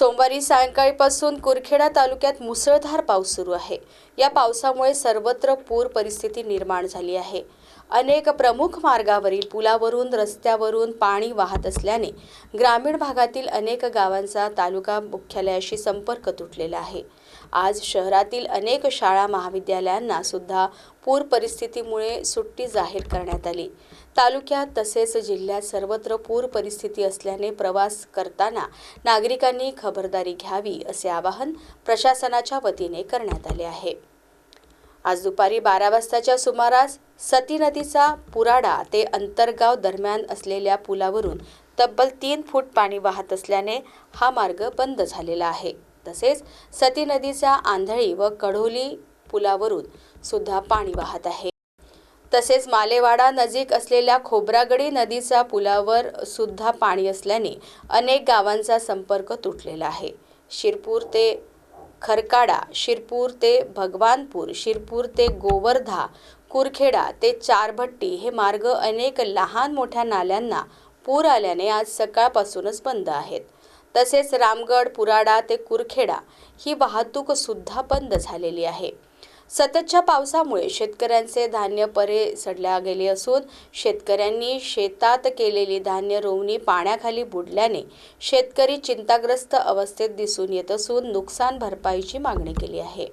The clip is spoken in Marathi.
सोमवारी सायंकाळीपासून कुरखेडा तालुक्यात मुसळधार पाऊस सुरू आहे. या पावसामुळे सर्वत्र पूर परिस्थिती निर्माण झाली आहे. अनेक प्रमुख मार्गावरील पुलावरून रस्त्यावरून पाणी वाहत असल्याने ग्रामीण भागातील अनेक गावांचा तालुका मुख्यालयाशी संपर्क तुटलेला आहे. आज शहरातील अनेक शाळा महाविद्यालयांना सुद्धा पूर परिस्थितीमुळे सुट्टी जाहीर करण्यात आली. तालुक्यात तसेच जिल्ह्यात सर्वत्र पूर परिस्थिती असल्याने प्रवास करताना नागरिकांनी खबरदारी घ्यावी असे आवाहन प्रशासनाच्या वतीने करण्यात आले आहे. आज दुपारी बारा वाजताच्या सुमारास सती नदीचा पुराडा ते अंतरगाव दरम्यान असलेल्या पुलावरून तब्बल तीन फूट पाणी वाहत असल्याने हा मार्ग बंद झालेला आहे. तसेच सती नदीच्या आंधळी व कढोली पुलावरून सुद्धा पाणी वाहत आहे. तसेच मालेवाडा नजीक असलेल्या खोब्रागडी नदीच्या पुलावर सुद्धा पाणी असल्याने अनेक गावांचा संपर्क तुटलेला आहे. शिरपूर ते खरकाडा शिरपूर ते भगवानपूर शिरपूर ते गोवर्धा कुरखेडा ते चारभट्टी हे मार्ग अनेक लहान मोठ्या नाल्यांना पूर आल्याने आज सकाळपासूनच बंद आहेत. तसेच रामगड पुराडा ते कुरखेडा ही वाहतूक सुद्धा बंद झालेली आहे. सततच्या पावसामुळे शेतकऱ्यांचे धान्य परे सडल्या गेले असून शेतकऱ्यांनी शेतात केलेली धान्य रोवणी पाण्याखाली बुडल्याने शेतकरी चिंताग्रस्त अवस्थेत दिसून येत असून नुकसान भरपाईची मागणी केली आहे.